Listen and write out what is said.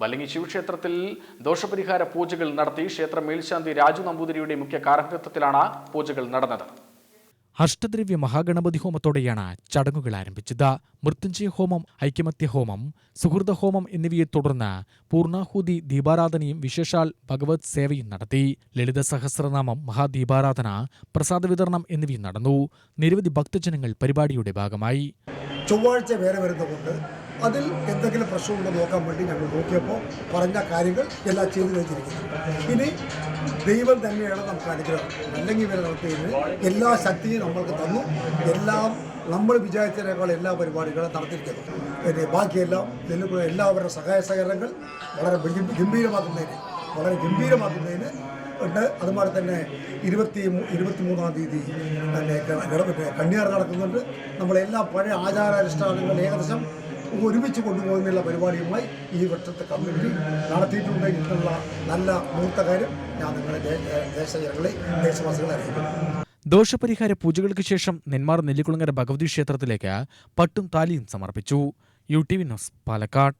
വല്ലങ്ങി ശിവക്ഷേത്രത്തിൽ ദോഷപരിഹാര പൂജകൾ നടത്തി ക്ഷേത്ര മേൽശാന്തി രാജു നമ്പൂതിരിയുടെ മുഖ്യ കാർമ്മികത്വത്തിലാണ് പൂജകൾ നടന്നത്. അഷ്ടദ്രവ്യ മഹാഗണപതി ഹോമത്തോടെയാണ് ചടങ്ങുകൾ ആരംഭിച്ചത്. മൃത്യുഞ്ജയ ഹോമം ഐക്യമത്യ ഹോമം സുഹൃത ഹോമം എന്നിവയെ തുടർന്ന് പൂർണാഹൂതി ദീപാരാധനയും വിശേഷാൽ ഭഗവത് സേവയും നടത്തി. ലളിത സഹസ്രനാമം മഹാദീപാരാധന പ്രസാദ വിതരണം എന്നിവയും നടന്നു. നിരവധി ഭക്തജനങ്ങൾ പരിപാടിയുടെ ഭാഗമായി. ചൊവ്വാഴ്ച വേറെ വരുന്നതുകൊണ്ട് അതിൽ എന്തെങ്കിലും പ്രശ്നമുണ്ടോ നോക്കാൻ വേണ്ടി ഞങ്ങൾ നോക്കിയപ്പോൾ പറഞ്ഞ കാര്യങ്ങൾ എല്ലാം ചെയ്തു വെച്ചിരിക്കുന്നു. ഇനി ദൈവം തന്നെയാണ് നമുക്ക് അനുഗ്രഹം. അല്ലെങ്കിൽ ഇവരെ നടത്തിയതിന് എല്ലാ ശക്തിയും നമ്മൾക്ക് തന്നു. എല്ലാം നമ്മൾ വിചാരിച്ചതിനേക്കാൾ എല്ലാ പരിപാടികളും നടത്തിയിരിക്കുന്നു. പിന്നെ ബാക്കിയെല്ലാം നെല്ലുകുള എല്ലാവരുടെ സഹായ സഹകരണങ്ങൾ വളരെ ഗംഭീ- ഗംഭീരമാക്കുന്നതിന് വളരെ ഗംഭീരമാക്കുന്നതിന് ഉണ്ട്. അതുപോലെ തന്നെ ഇരുപത്തി ഇരുപത്തി മൂന്നാം തീയതി തന്നെ കണ്ണിയാർ നടക്കുന്നുണ്ട്. നമ്മളെല്ലാ പഴയ ആചാരാനുഷ്ഠാനങ്ങൾ ഏകദേശം ഒരുമിച്ച് കൊണ്ടുപോകുന്നുള്ള പരിപാടിയുമായി ഈ വർഷത്തെ കമ്മിറ്റി നടത്തിയിട്ടുണ്ട് എന്നുള്ള നല്ല മൂർത്തകാര്യം ഞാൻ നിങ്ങളുടെ ദേശജനങ്ങളെ ദേശവാസികളെ അറിയിക്കുന്നു. ദോഷപരിഹാര പൂജകൾക്ക് ശേഷം നെന്മാർ നെല്ലിക്കുളങ്ങര ഭഗവതി ക്ഷേത്രത്തിലേക്ക് പട്ടും താലിയും സമർപ്പിച്ചു. U T V news Palakkad.